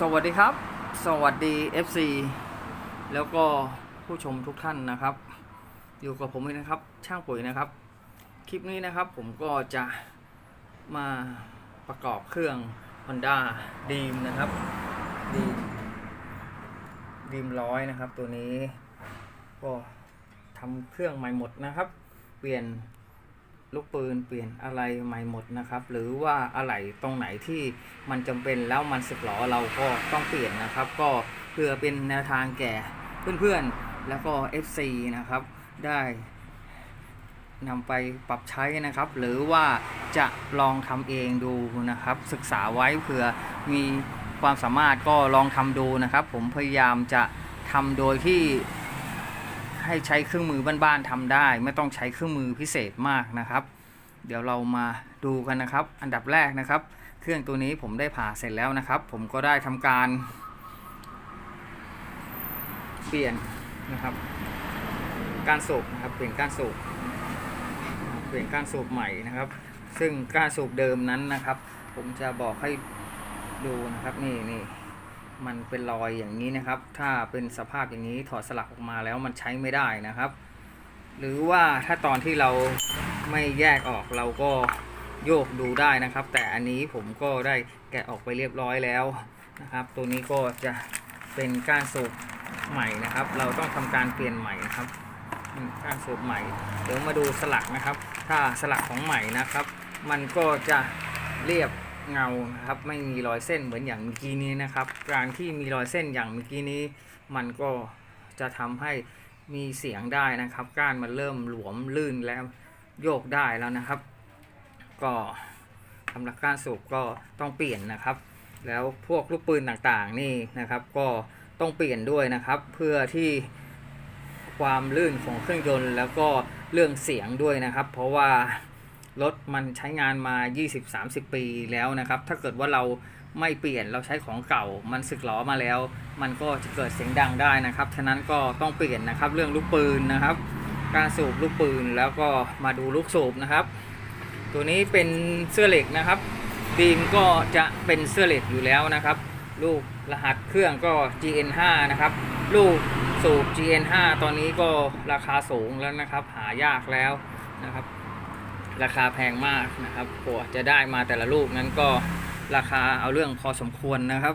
สวัสดีครับ สวัสดี FC แล้วก็ผู้ชมทุกท่านนะครับ อยู่กับผมเองนะครับ ช่างปุ๋ยนะครับ คลิปนี้นะครับผมก็จะมาประกอบเครื่อง Honda Dream นะครับ Dream Dream ร้อยนะครับ ตัวนี้ก็ทำเครื่องใหม่หมดนะครับ เปลี่ยน ลูกปืนเปลี่ยนอะไรใหม่หมดนะครับ หรือว่าอะไรตรงไหนที่มันจำเป็นแล้วมันสึกหรอเราก็ต้องเปลี่ยนนะครับ ก็เพื่อเป็นแนวทางแก่เพื่อนๆแล้วก็ FC นะครับ ได้นำไปปรับใช้นะครับ หรือว่าจะลองทำเองดูนะครับ ศึกษาไว้เผื่อมีความสามารถก็ลองทำดูนะครับ ผมพยายามจะทำโดยที่ ให้ใช้เครื่องมือบ้านๆทำได้ ไม่ต้องใช้เครื่องมือพิเศษมากนะครับ เดี๋ยวเรามาดูกันนะครับ อันดับแรกนะครับ เครื่องตัวนี้ผมได้ผ่าเสร็จแล้วนะครับ ผมก็ได้ทำการ เปลี่ยนนะครับ การสูบนะครับเปลี่ยนการสูบเปลี่ยนการสูบใหม่นะครับ ซึ่งการสูบเดิมนั้นนะครับ ผมจะบอกให้ดูนะครับนี่นี่ มันเป็นรอยอย่างนี้นะครับ ถ้าเป็นสภาพอย่างนี้ถอดสลักออกมาแล้วมันใช้ไม่ได้นะครับ หรือว่าถ้าตอนที่เราไม่แยกออกเราก็โยกดูได้นะครับ แต่อันนี้ผมก็ได้แกะออกไปเรียบร้อยแล้วนะครับ ตัวนี้ก็จะเป็นก้านสูบใหม่นะครับ เราต้องทำการเปลี่ยนใหม่นะครับก้านสูบใหม่ เดี๋ยวมาดูสลักนะครับ ถ้าสลักของใหม่นะครับ มันก็จะเรียบ เงานะครับไม่มีรอยเส้นเหมือนอย่างเมื่อกี้นี้นะครับ การที่มีรอยเส้นอย่างเมื่อกี้นี้ มันก็จะทำให้มีเสียงได้นะครับก้านมันเริ่มหลวมลื่นแล้วโยกได้แล้วนะครับ ก็สำหรับก้านสูบก็ต้องเปลี่ยนนะครับ แล้วพวกลูกปืนต่างๆนี่นะครับ ก็ต้องเปลี่ยนด้วยนะครับ เพื่อที่ความลื่นของเครื่องยนต์ แล้วก็เรื่องเสียงด้วยนะครับ เพราะว่า รถมันใช้งานมา 20-30 ปีแล้วนะครับ ถ้าเกิดว่าเราไม่เปลี่ยนเราใช้ของเก่า มันสึกหลอมาแล้ว มันก็จะเกิดเสียงดังได้นะครับ ฉะนั้นก็ต้องเปลี่ยนนะครับ เรื่องลูกปืนนะครับ การสูบลูกปืนแล้วก็มาดูลูกสูบนะครับ ตัวนี้เป็นเสื้อเหล็กนะครับดีมก็จะเป็นเสื้อเหล็กอยู่แล้วนะครับ ลูกรหัสเครื่องก็ GN5 นะครับ ลูกสูบ GN5 ตอนนี้ก็ราคาสูงแล้วนะครับ หายากแล้วนะครับ ราคาแพงมากนะครับกว่าจะได้มาแต่ละลูกนั้นก็ราคาเอาเรื่องพอสมควรนะครับ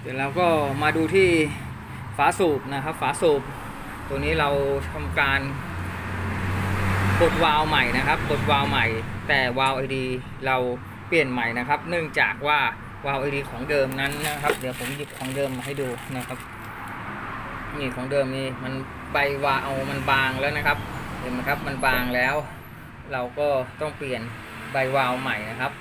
เดี๋ยวเราก็มาดูที่ฝาสูบนะครับ ฝาสูบ ตัวนี้เราทำการกดวาล์วใหม่นะครับกดวาล์วใหม่ แต่วาล์วไอดีเราเปลี่ยนใหม่นะครับ เนื่องจากว่าวาล์วไอดีของเดิมนั้นนะครับ เดี๋ยวผมหยิบของเดิมมาให้ดูนะครับนี่ของเดิมนี่มันใบวาล์วมันบางแล้วนะครับ เห็นไหมครับมันบางแล้ว เราก็ต้องเปลี่ยนใบวาล์วใหม่นะครับ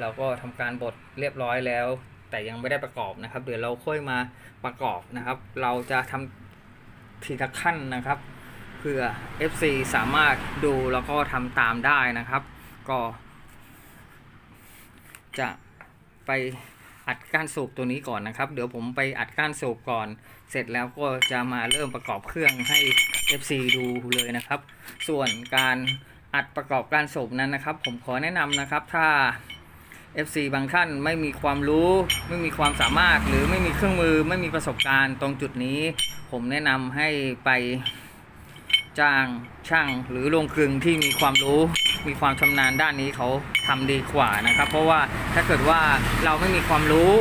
เราก็ทำการบดเรียบร้อยแล้ว แต่ยังไม่ได้ประกอบนะครับ เดี๋ยวเราค่อยมาประกอบนะครับ เราจะทำทีละขั้นนะครับเพื่อ FC สามารถดูแล้วก็ทำตามได้นะครับ ก็ จะไปอัดก้านสูบตัวนี้ก่อนนะครับ เดี๋ยวผมไปอัดก้านสูบก่อน เสร็จแล้วก็จะมาเริ่มประกอบเครื่องให้ FC ดูเลยนะครับ ส่วนการ อัดประกอบการสูบนั้นนะครับ ผมขอแนะนำนะครับ ถ้า FC บางท่านไม่มีความรู้ ไม่มีความสามารถหรือไม่มีเครื่องมือไม่มีประสบการณ์ตรงจุดนี้ ผมแนะนำให้ไปจ้างช่างหรือโรงกลึงที่มีความรู้มีความชำนาญด้านนี้เขาทำดีกว่านะครับ เพราะว่าถ้าเกิดว่าเราไม่มีความรู้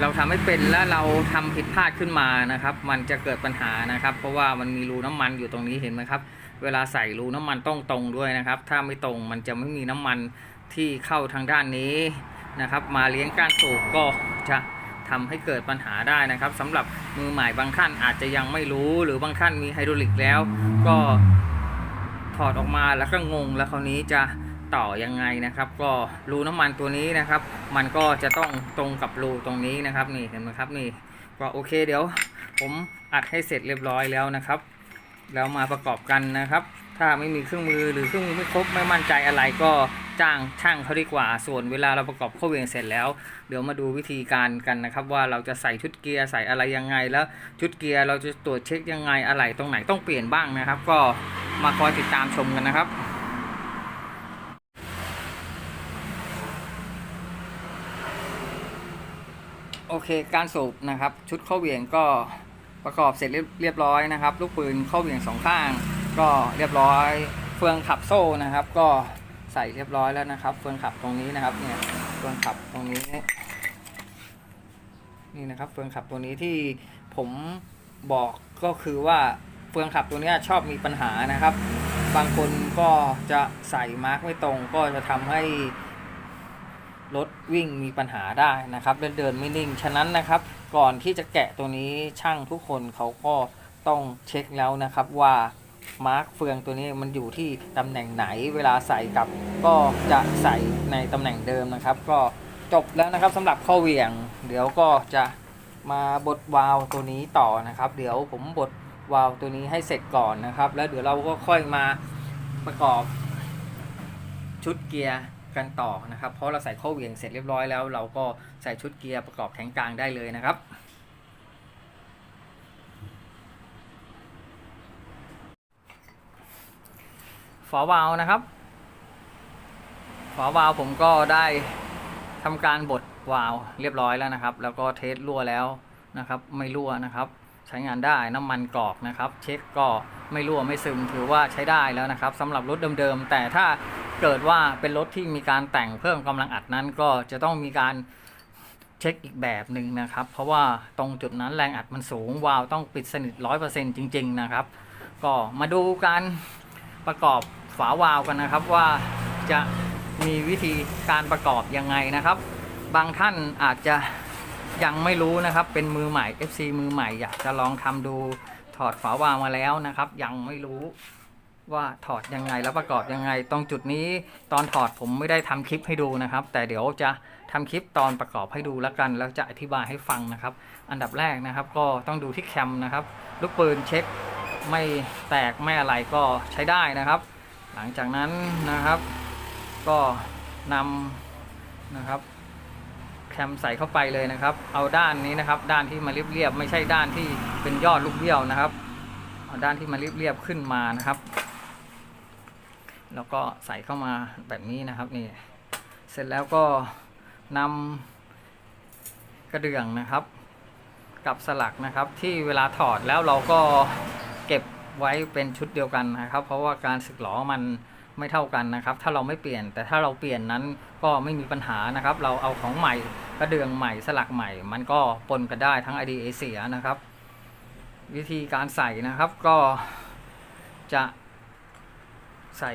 เราทำไม่เป็นแล้วเราทำผิดพลาดขึ้นมานะครับ มันจะเกิดปัญหานะครับ เพราะว่ามันมีรูน้ำมันอยู่ตรงนี้เห็นไหมครับ เวลาใส่รูน้ำมันต้องตรงด้วยนะครับ ถ้าไม่ตรงมันจะไม่มีน้ำมันที่เข้าทางด้านนี้นะครับ มาเลี้ยงก้านสูบก็จะทำให้เกิดปัญหาได้นะครับสำหรับมือใหม่บางท่านอาจจะยังไม่รู้หรือบางท่านมีไฮดรอลิกแล้ว ก็ถอดออกมาแล้วก็งงแล้วคราวนี้จะต่อยังไงนะครับ ก็รูน้ำมันตัวนี้นะครับ มันก็จะต้องตรงกับรูตรงนี้นะครับนี่เห็นไหมครับนี่ก็โอเคเดี๋ยว ผมอัดให้เสร็จเรียบร้อยแล้วนะครับ แล้วมาประกอบกันนะครับ ถ้าไม่มีเครื่องมือหรือเครื่องมือไม่ครบไม่มั่นใจอะไรก็จ้างช่างเขาดีกว่า ส่วนเวลาเราประกอบข้าเวียงเสร็จแล้ว เดี๋ยวมาดูวิธีการกันนะครับ ว่าเราจะใส่ชุดเกียร์ใส่อะไรยังไง แล้วชุดเกียร์เราจะตรวจเช็คยังไงอะไรตรงไหนต้องเปลี่ยนบ้างนะครับ ก็มาคอยติดตามชมกันนะครับโอเค การสูบนะครับ ชุดข้าเหวี่ยงก็ ประกอบเสร็จเรียบร้อยนะครับ ลูกปืนเข้าเหวี่ยงสองข้าง ก็เรียบร้อย เฟืองขับโซ่นะครับ ก็ใส่เรียบร้อยแล้วนะครับ เฟืองขับตรงนี้นะครับเนี่ยเฟืองขับตรงนี้ นี่นะครับ เฟืองขับตัวนี้ที่ผมบอกก็คือว่าเฟืองขับตัวนี้ชอบมีปัญหานะครับ บางคนก็จะใส่มาร์กไม่ตรงก็จะทำให้ รถวิ่งมีปัญหาได้นะครับและเดินไม่นิ่ง ฉะนั้นนะครับ ก่อนที่จะแกะตัวนี้ช่างทุกคนเขาก็ต้องเช็คแล้วนะครับว่ามาร์กเฟืองตัวนี้มันอยู่ที่ตำแหน่งไหนเวลาใส่กลับ ก็จะใส่ในตำแหน่งเดิมนะครับ ก็จบแล้วนะครับสำหรับข้อเหวี่ยง เดี๋ยวก็จะมาบดวาล์วตัวนี้ต่อนะครับ เดี๋ยวผมบดวาล์วตัวนี้ให้เสร็จก่อนนะครับ แล้วเดี๋ยวเราก็ค่อยมาประกอบชุดเกียร์ กันต่อนะครับ เพราะเราใส่ข้อเหวี่ยงเสร็จเรียบร้อยแล้ว เราก็ใส่ชุดเกียร์ประกอบแทงกลางได้เลยนะครับฝาวาล์วนะครับฝาวาล์วผมก็ได้ทำการบดวาล์วเรียบร้อยแล้วนะครับ แล้วก็เทสรั่วแล้วนะครับ ไม่รั่วนะครับ ใช้งานได้น้ำมันกรอกนะครับ เช็คก็ไม่รั่วไม่ซึมถือว่าใช้ได้แล้วนะครับสำหรับรถเดิมๆแต่ถ้า เกิดว่าเป็นรถที่มีการแต่งเพิ่มกำลังอัดนั้น ก็จะต้องมีการเช็คอีกแบบหนึ่งนะครับ เพราะว่าตรงจุดนั้นแรงอัดมันสูงวาล์วต้องปิดสนิท 100%จริง ๆ นะครับ ก็มาดูการประกอบฝาวาล์วกันนะครับว่าจะมีวิธีการประกอบยังไงนะครับ บางท่านอาจจะยังไม่รู้นะครับ เป็นมือใหม่ FC มือใหม่อยากจะลองทำดูถอดฝาวาล์วมาแล้วนะครับ ยังไม่รู้ ว่าถอดยังไงแล้วประกอบยังไง ตรงจุดนี้ตอนถอดผมไม่ได้ทำคลิปให้ดูนะครับ แต่เดี๋ยวจะทำคลิปตอนประกอบให้ดูแล้วกัน แล้วจะอธิบายให้ฟังนะครับ อันดับแรกนะครับ ก็ต้องดูที่แคมนะครับลูกปืนเช็คไม่แตกไม่อะไรก็ใช้ได้นะครับ หลังจากนั้นนะครับ ก็นำนะครับแคมใส่เข้าไปเลยนะครับ เอาด้านนี้นะครับ ด้านที่มาเรียบๆไม่ใช่ด้านที่เป็นยอดลูกเบี้ยวนะครับ เอาด้านที่มาเรียบๆขึ้นมานะครับ แล้วก็ใส่เข้ามาแบบนี้นะครับนี่เสร็จแล้วก็นำกระเดื่องนะครับ กับสลักนะครับ ที่เวลาถอดแล้วเราก็เก็บไว้เป็นชุดเดียวกันนะครับ เพราะว่าการสึกหลอมันไม่เท่ากันนะครับ ถ้าเราไม่เปลี่ยน แต่ถ้าเราเปลี่ยนนั้นก็ไม่มีปัญหานะครับ เราเอาของใหม่กระเดื่องใหม่สลักใหม่ มันก็ปนกันได้ทั้ง IDA เสียนะครับ วิธีการใส่นะครับก็จะ ใส่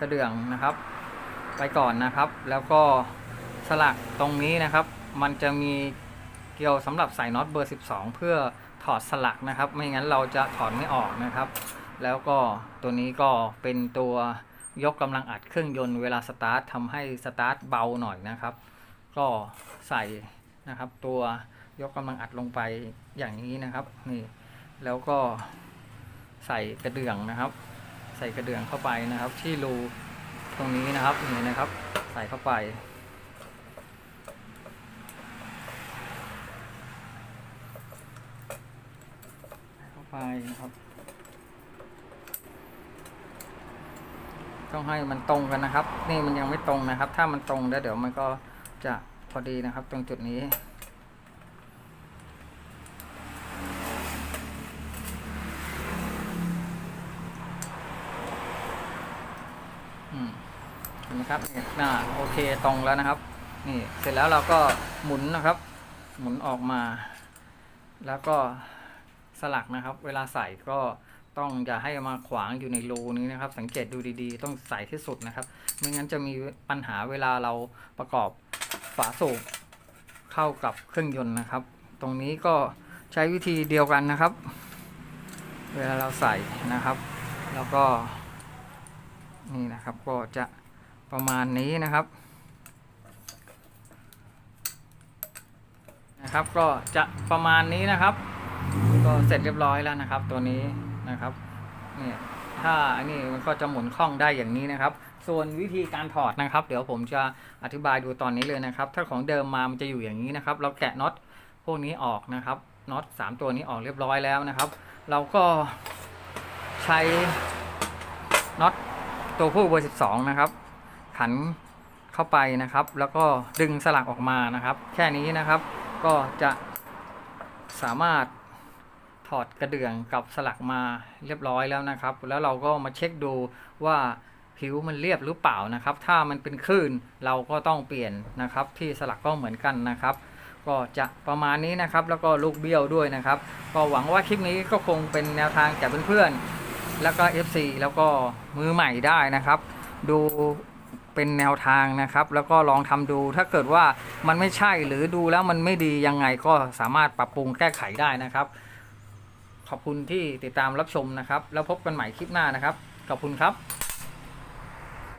กระเดื่องนะครับไปก่อนนะครับ แล้วก็สลักตรงนี้นะครับ มันจะมีเกลียวสำหรับใส่น็อตเบอร์ 12 เพื่อถอดสลักนะครับ ไม่งั้นเราจะถอดไม่ออกนะครับ แล้วก็ตัวนี้ก็เป็นตัวยกกำลังอัดเครื่องยนต์เวลาสตาร์ททำให้สตาร์ทเบาหน่อยนะครับ ก็ใส่นะครับ ตัวยกกำลังอัดลงไปอย่างนี้นะครับนี่แล้วก็ใส่กระเดื่องนะครับ ใส่กระเดื่องเข้าไปนะครับ ที่รูตรงนี้นะครับนี่นะครับ ใส่เข้าไป เข้าไปนะครับ ต้องให้มันตรงกันนะครับ นี่มันยังไม่ตรงนะครับ ถ้ามันตรงแล้วเดี๋ยวมันก็จะพอดีนะครับ ตรงจุดนี้ อืมเห็นไหม ครับนี่น่าโอเคตรงแล้วนะครับ นี่เสร็จแล้วเราก็หมุนนะครับ หมุนออกมา แล้วก็สลักนะครับ เวลาใส่ก็ต้องอย่าให้มาขวางอยู่ในรูนี้นะครับ สังเกตดูดีๆ ต้องใส่ที่สุดนะครับ ไม่งั้นจะมีปัญหาเวลาเราประกอบฝาสูบเข้ากับเครื่องยนต์นะครับ ตรงนี้ก็ใช้วิธีเดียวกันนะครับ เวลาเราใส่นะครับ แล้วก็นี่นะครับก็จะ ประมาณนี้นะครับนะครับ ก็จะประมาณนี้นะครับ ก็เสร็จเรียบร้อยแล้วนะครับ ตัวนี้นะครับเนี่ยถ้าอันนี้มันก็จะหมุนคล่องได้อย่างนี้นะครับ ส่วนวิธีการถอดนะครับ เดี๋ยวผมจะอธิบายดูตอนนี้เลยนะครับ ถ้าของเดิมมามันจะอยู่อย่างนี้นะครับ เราแกะน็อตพวกนี้ออกนะครับน็อตสามตัวนี้ออกเรียบร้อยแล้วนะครับ เราก็ใช้น็อตตัวผู้เบอร์12 นะครับ ขันเข้าไปนะครับ แล้วก็ดึงสลักออกมานะครับ แค่นี้นะครับก็จะสามารถถอดกระเดื่องกับสลักมาเรียบร้อยแล้วนะครับ แล้วเราก็มาเช็คดูว่าผิวมันเรียบหรือเปล่านะครับ ถ้ามันเป็นคลื่นเราก็ต้องเปลี่ยนนะครับ ที่สลักก็เหมือนกันนะครับ ก็จะประมาณนี้นะครับ แล้วก็ลูกเบี้ยวด้วยนะครับ ก็หวังว่าคลิปนี้ก็คงเป็นแนวทางแก่เพื่อนๆแล้วก็ FC แล้วก็มือใหม่ได้นะครับ ดู เป็นแนวทางนะครับ แล้วก็ลองทำดูถ้าเกิดว่ามันไม่ใช่หรือดูแล้วมันไม่ดียังไงก็สามารถปรับปรุงแก้ไขได้นะครับ ขอบคุณที่ติดตามรับชมนะครับ แล้วพบกันใหม่คลิปหน้านะครับขอบคุณครับ